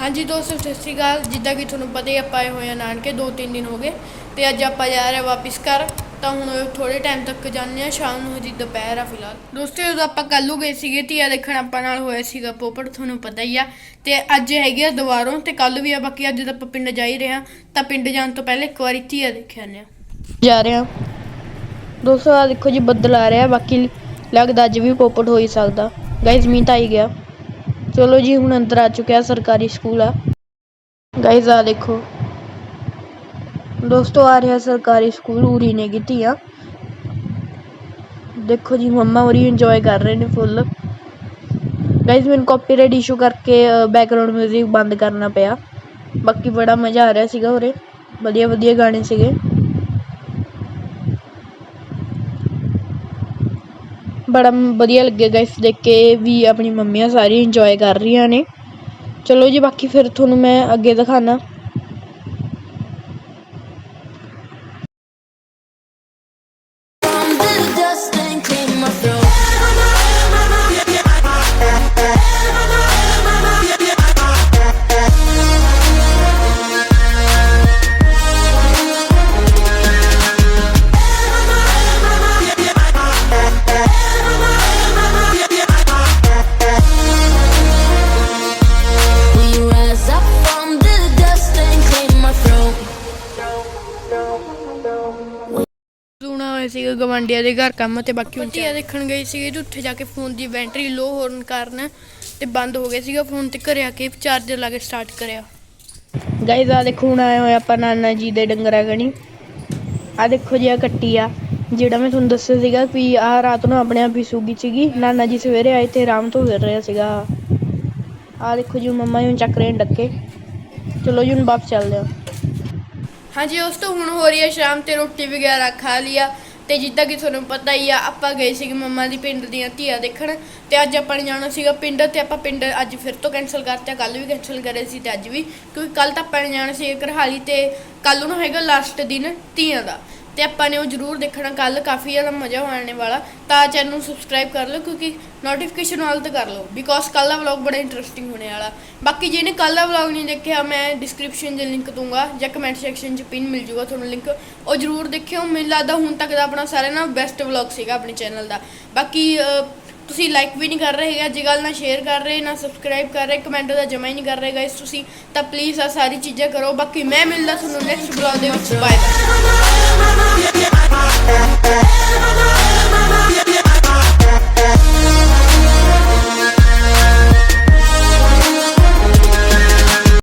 ਹਾਂਜੀ ਦੋਸਤੋ, ਸਤਿ ਸ਼੍ਰੀ ਅਕਾਲ। ਜਿੱਦਾਂ ਕਿ ਤੁਹਾਨੂੰ ਪਤਾ ਹੀ ਆਪਾਂ ਆਏ ਹੋਏ ਆ ਨਾਨਕੇ, ਦੋ ਤਿੰਨ ਦਿਨ ਹੋ ਗਏ। ਤੇ ਅੱਜ ਆਪਾਂ ਜਾ ਰਹੇ ਹਾਂ ਵਾਪਿਸ ਘਰ। ਤਾਂ ਹੁਣ ਥੋੜੇ ਟਾਈਮ ਤੱਕ ਜਾਂਦੇ ਆ। ਸ਼ਾਮ ਨੂੰ ਹਜੇ ਦੁਪਹਿਰ ਆ ਫਿਲਹਾਲ। ਦੋਸਤੋ, ਜਦੋਂ ਆਪਾਂ ਕੱਲੂ ਗਏ ਸੀਗੇ ਧੀਆ ਦੇਖਣ ਆਪਾਂ ਨਾਲ ਹੋਇਆ ਸੀਗਾ ਪੋਪਟ, ਤੁਹਾਨੂੰ ਪਤਾ ਹੀ ਆ। ਤੇ ਅੱਜ ਹੈਗੀ ਆ ਦੁਬਾਰੋਂ ਤੇ ਕੱਲ ਵੀ ਆ। ਬਾਕੀ ਅੱਜ ਤਾਂ ਆਪਾਂ ਪਿੰਡ ਜਾ ਹੀ ਰਹੇ ਹਾਂ ਤਾਂ ਪਿੰਡ ਜਾਣ ਤੋਂ ਪਹਿਲੇ ਇੱਕ ਵਾਰੀ ਧੀਆ ਦੇਖਿਆ ਨੇ ਜਾ ਰਹੇ ਹਾਂ ਦੋਸਤੋ ਆ ਦੇਖੋ ਜੀ, ਬੱਦਲ ਆ ਰਿਹਾ। ਬਾਕੀ ਲੱਗਦਾ ਅੱਜ ਵੀ ਪੋਪਟ ਹੋ ਹੀ ਸਕਦਾ। ਗਾਇਜ਼ ਮੀਂਹ ਤਾਂ ਹੀ ਗਿਆ। ਚਲੋ ਜੀ ਹੁਣ ਅੰਦਰ ਆ ਚੁੱਕਿਆ ਸਰਕਾਰੀ ਸਕੂਲ ਆ ਗਾਇਜ਼ ਆ ਦੇਖੋ ਦੋਸਤੋ ਆ ਰਿਹਾ ਸਰਕਾਰੀ ਸਕੂਲ ਉਰੀ ਨੇ ਕੀਤੀ ਆ ਦੇਖੋ ਜੀ ਮੰਮਾ ਉਰੀ ਇੰਜੋਏ ਕਰ ਰਹੇ ਨੇ ਫੁੱਲ ਗਾਇਜ਼ ਮੈਨੂੰ ਕਾਪੀਰਾਈਟ ਇਸ਼ੂ ਕਰਕੇ ਬੈਕਗ੍ਰਾਉਂਡ 뮤직 ਬੰਦ ਕਰਨਾ ਪਿਆ ਬਾਕੀ ਬੜਾ ਮਜ਼ਾ ਆ ਰਿਹਾ ਸੀਗਾ ਉਰੇ ਵਧੀਆ ਵਧੀਆ ਗਾਣੇ ਸੀਗੇ ਬੜਾ ਵਧੀਆ ਲੱਗਿਆ ਗਾਇਸ ਦੇਖ ਕੇ ਵੀ ਆਪਣੀ ਮੰਮੀਆਂ ਸਾਰੀ ਇੰਜੋਏ ਕਰ ਰਹੀਆਂ ਨੇ। ਚਲੋ ਜੀ, ਬਾਕੀ ਫਿਰ ਤੁਹਾਨੂੰ ਮੈਂ ਅੱਗੇ ਦਿਖਾਣਾ ਹੋਇਆ ਸੀਗਾ ਗਵਾਂਡੀਆਂ ਦੇ ਘਰ ਕੰਮ ਤੇ ਬਾਕੀ ਹੁਣ ਧੀਆ ਦੇਖਣ ਗਈ ਸੀਗੀ ਤੇ ਉੱਥੇ ਜਾ ਕੇ ਫੋਨ ਦੀ ਬੈਟਰੀ ਲੋ ਹੋਣ ਕਾਰਨ ਤੇ ਬੰਦ ਹੋ ਗਿਆ ਸੀਗਾ ਫੋਨ ਤੇ ਘਰੇ ਆ ਕੇ ਚਾਰਜਰ ਲਾ ਕੇ ਸਟਾਰਟ ਕਰਿਆ। ਗਾਇਜ਼ ਆ ਦੇਖੋ ਹੁਣ ਆਏ ਹੋਏ ਆਪਾਂ ਨਾਨਾ ਜੀ ਦੇ ਡੰਗਰਾ ਗਣੀ ਆ ਦੇਖੋ ਜੀ ਆ ਕੱਟੀ ਆ ਜਿਹੜਾ ਮੈਂ ਤੁਹਾਨੂੰ ਦੱਸਿਆ ਸੀਗਾ ਵੀ ਆ ਰਾਤ ਨੂੰ ਆਪਣੇ ਆਪ ਹੀ ਸੂਗੀ ਸੀਗੀ। ਨਾਨਾ ਜੀ ਸਵੇਰੇ ਆਏ ਤੇ ਆਰਾਮ ਤੋਂ ਫਿਰ ਰਿਹਾ ਸੀਗਾ। ਆ ਦੇਖੋ ਜੀ ਮੰਮਾ ਜੀ ਹੁਣ ਚੱਕ ਰਹੇ ਡੱਕੇ। ਚਲੋ ਜੀ ਹੁਣ ਵਾਪਸ ਚੱਲਦੇ ਆ ਹਾਂਜੀ ਉਸ ਤੋਂ ਹੁਣ ਹੋ ਰਹੀ ਹੈ ਸ਼ਾਮ ਤੇ ਰੋਟੀ ਵਗੈਰਾ ਖਾ ਲਿਆ ਤੇ ਜਿੱਦਾਂ ਕਿ ਤੁਹਾਨੂੰ ਪਤਾ ਹੀ ਆ, ਆਪਾਂ ਗਏ ਸੀਗੇ ਮੰਮਾ ਦੀ ਪਿੰਡ ਦੀਆਂ ਧੀਆਂ ਦੇਖਣ ਤੇ ਅੱਜ ਆਪਾਂ ਨੇ ਜਾਣਾ ਸੀਗਾ ਪਿੰਡ ਤੇ ਆਪਾਂ ਪਿੰਡ ਅੱਜ ਫਿਰ ਤੋਂ ਕੈਨਸਲ ਕਰਤਾ ਕੱਲ ਵੀ ਕੈਨਸਲ ਕਰੇ ਸੀ ਤੇ ਅੱਜ ਵੀ, ਕਿਉਂਕਿ ਕੱਲ ਤਾਂ ਆਪਾਂ ਨੇ ਜਾਣਾ ਸੀ ਕਰਹਾਲੀ ਤੇ ਕੱਲ ਨੂੰ ਹੈਗਾ ਲਾਸਟ ਦਿਨ ਧੀਆਂ ਦਾ। ਤੇ ਆਪਾਂ ਨੇ ਉਹ ਜ਼ਰੂਰ ਦੇਖਣਾ ਕੱਲ ਕਾਫੀ ਜ਼ਿਆਦਾ ਮਜ਼ਾ ਆਉਣ ਵਾਲਾ। ਤਾਂ ਚੈਨਲ ਨੂੰ ਸਬਸਕ੍ਰਾਈਬ ਕਰ ਲਓ, ਕਿਉਂਕਿ ਨੋਟੀਫਿਕੇਸ਼ਨ ਵਾਲ ਤੇ ਕਰ ਲਓ ਬਿਕੋਜ਼ ਕੱਲ ਦਾ ਵਲੌਗ ਬੜਾ ਇੰਟਰਸਟਿੰਗ ਹੋਣੇ ਵਾਲਾ। ਬਾਕੀ ਜਿਹਨੇ ਕੱਲ ਦਾ ਵਲੌਗ ਨਹੀਂ ਦੇਖਿਆ, ਮੈਂ ਡਿਸਕ੍ਰਿਪਸ਼ਨ 'ਚ ਲਿੰਕ ਦੂੰਗਾ ਜਾਂ ਕਮੈਂਟ ਸੈਕਸ਼ਨ 'ਚ ਪਿਨ ਮਿਲ ਜੂਗਾ ਤੁਹਾਨੂੰ ਲਿੰਕ ਉਹ ਜ਼ਰੂਰ ਦੇਖਿਓ, ਮੈਨੂੰ ਲੱਗਦਾ ਹੁਣ ਤੱਕ ਦਾ ਆਪਣਾ ਸਾਰਿਆਂ ਨਾਲ ਬੈਸਟ ਵਲੌਗ ਸੀਗਾ ਆਪਣੇ ਚੈਨਲ ਦਾ। ਬਾਕੀ ਤੁਸੀਂ ਲਾਈਕ ਵੀ ਨਹੀਂ ਕਰ ਰਹੇ ਹੈਗੇ, ਅੱਜ ਕੱਲ੍ਹ ਨਾ ਸ਼ੇਅਰ ਕਰ ਰਹੇ, ਨਾ ਸਬਸਕ੍ਰਾਈਬ ਕਰ ਰਹੇ ਕਮੈਂਟ ਦਾ ਜਮਾ ਹੀ ਨਹੀਂ ਕਰ ਰਹੇ ਗਾਇਸ ਤੁਸੀਂ, ਤਾਂ ਪਲੀਜ਼ ਆ ਸਾਰੀ ਚੀਜ਼ਾਂ ਕਰੋ। ਬਾਕੀ ਮੈਂ ਮਿਲਦਾ ਤੁਹਾਨੂੰ ਨੈਕਸਟ ਵਲੌਗ ਦੇ ਵਿੱਚ ਬਾਏ